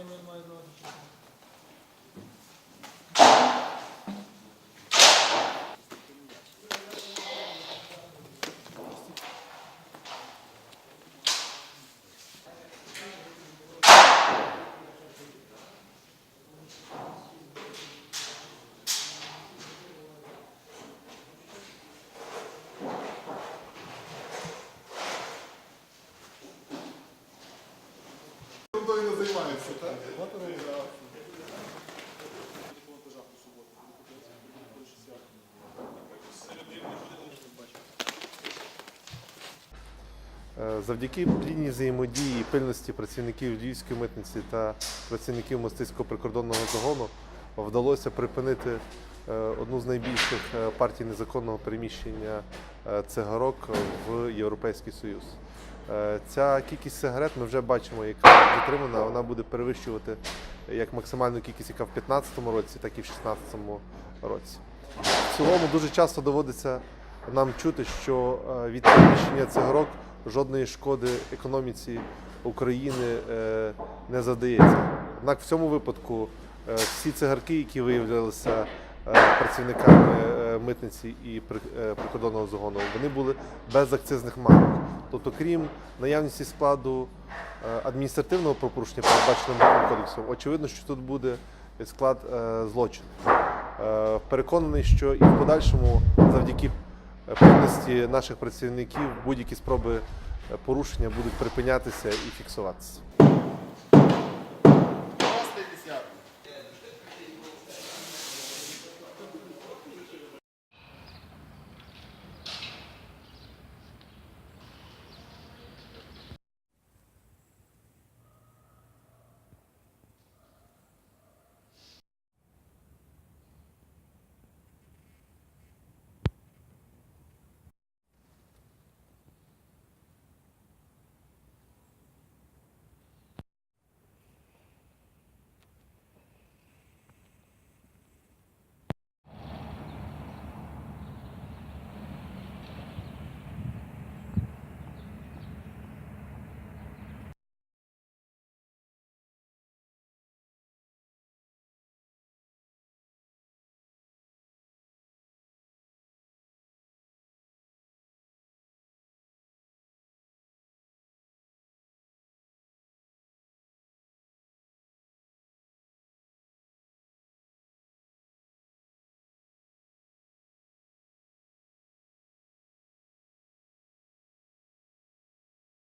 Amendment might as. Реакцію, так? Е, Завдяки плідній взаємодії і пильності працівників Львівської митниці та працівників мостицького прикордонного загону вдалося припинити е, одну з найбільших е, партій незаконного переміщення цигарок в Європейський Союз. Е, Ця кількість сигарет ми вже бачимо, яка затримана, вона буде перевищувати як максимальну кількість, яка в 2015 році, так і в 2016 році. В цілому дуже часто доводиться нам чути, що е, від переміщення цигарок жодної шкоди економіці України е, не задається. Однак в цьому випадку всі цигарки, які виявлялися е, працівниками е, митниці і е, прикордонного загону, вони були без акцизних марок. Тобто, крім наявності складу е, адміністративного правопорушення, передбаченого кодексом, очевидно, що тут буде склад е, злочину. Е, Переконаний, що і в подальшому, завдяки е, пильності наших працівників, будь-які спроби е, порушення будуть припинятися і фіксуватися.